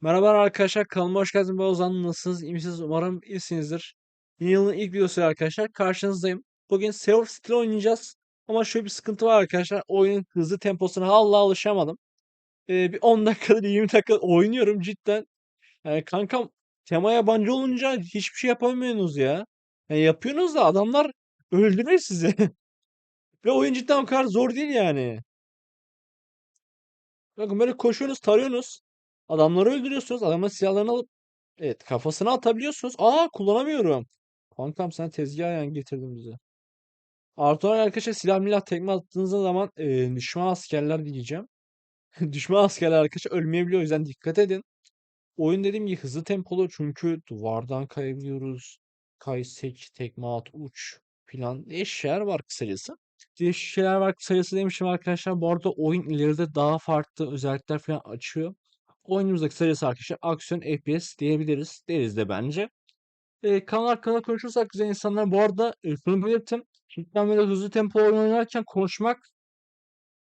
Merhaba arkadaşlar kanalıma hoş geldiniz. Ben Ozan. Nasılsınız? İyi misiniz? Umarım iyisinizdir. Yeni yılın ilk videosu arkadaşlar. Karşınızdayım. Bugün Sea of Steel oynayacağız. Ama şöyle bir sıkıntı var arkadaşlar. Oyunun hızlı temposuna hala alışamadım. Ee, bir 10 dakikadır 20 dakika oynuyorum cidden. Yani kankam tema yabancı olunca hiçbir şey yapamıyorsunuz ya. Yani yapıyorsunuz da adamlar öldürüyor sizi. Ve oyun cidden o kadar zor değil yani. Bakın böyle koşuyorsunuz, tarıyorsunuz. Adamları öldürüyorsunuz. Adamın silahlarını alıp evet kafasına atabiliyorsunuz. Aa kullanamıyorum. Kankam sen tezgah yani getirdin bize. Artı arkadaşlar silah milah tekme attığınız zaman e, düşman askerler diyeceğim. Düşman askerler arkadaşlar ölmeyebiliyor. O yüzden dikkat edin. Oyun dediğim gibi hızlı tempolu çünkü duvardan kayabiliyoruz. Kay, sek, tekme at, uç filan şeyler var kısacası. Değişik şeyler var kısacası demişim arkadaşlar. Bu arada oyun ileride daha farklı özellikler falan açıyor. Oyunumuzdaki kısacası arkadaşlar aksiyon FPS diyebiliriz. Deriz de bence. Ee, kanal hakkında konuşursak güzel insanlar bu arada e, belirttim. Cidden böyle hızlı tempo oynarken konuşmak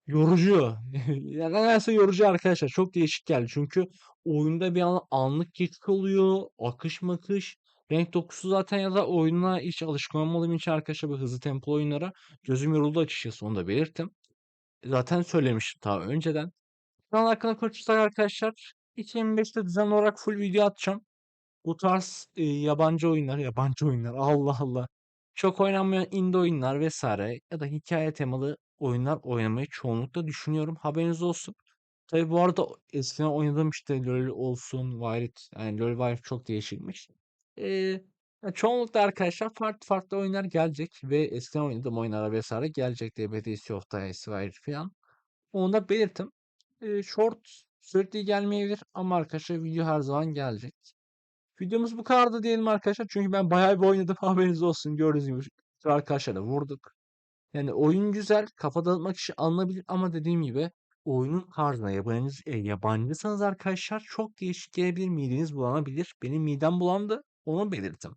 Yorucu. Yani nedense yorucu arkadaşlar. Çok değişik geldi. Çünkü oyunda bir an anlık geçiş oluyor. Akış makış. Renk dokusu zaten ya da oyuna hiç alışkın olmadığım için arkadaşlar bu hızlı tempo oyunlara gözüm yoruldu açıkçası. Onu da belirttim. Zaten söylemiştim daha önceden. Kanal hakkında konuşursak arkadaşlar 2025'te düzenli olarak full video atacağım. Bu tarz e, yabancı oyunlar, yabancı oyunlar Allah Allah. Çok oynanmayan indie oyunlar vesaire ya da hikaye temalı oyunlar oynamayı çoğunlukla düşünüyorum. Haberiniz olsun. Tabii bu arada eskiden oynadığım işte LoL olsun, Wild, yani LoL Wild çok değişikmiş. Ee, çoğunlukla arkadaşlar farklı farklı oyunlar gelecek ve eskiden oynadığım oyunlara vesaire gelecek diye BDC of the Ice Wild falan. Onu da belirttim. Ee, short sürekli gelmeyebilir ama arkadaşlar video her zaman gelecek. Videomuz bu kadardı diyelim arkadaşlar. Çünkü ben bayağı bir oynadım. Haberiniz olsun. Gördüğünüz gibi arkadaşlarla vurduk. Yani oyun güzel. Kafa dağıtmak için alınabilir ama dediğim gibi oyunun tarzına yabancı, e, yabancıysanız arkadaşlar çok değişik gelebilir. Mideniz bulanabilir. Benim midem bulandı. Onu belirttim.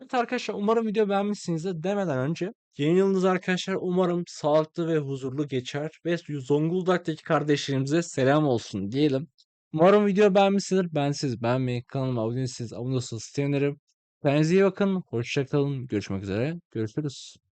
Evet arkadaşlar umarım video beğenmişsinizdir demeden önce yeni yılınız arkadaşlar umarım sağlıklı ve huzurlu geçer ve Zonguldak'taki kardeşlerimize selam olsun diyelim. Umarım video beğenmişsinizdir. Ben siz beğenmeyi, kanalıma abone değilseniz abone olursanız sevinirim. Kendinize iyi bakın. Hoşça kalın. Görüşmek üzere. Görüşürüz.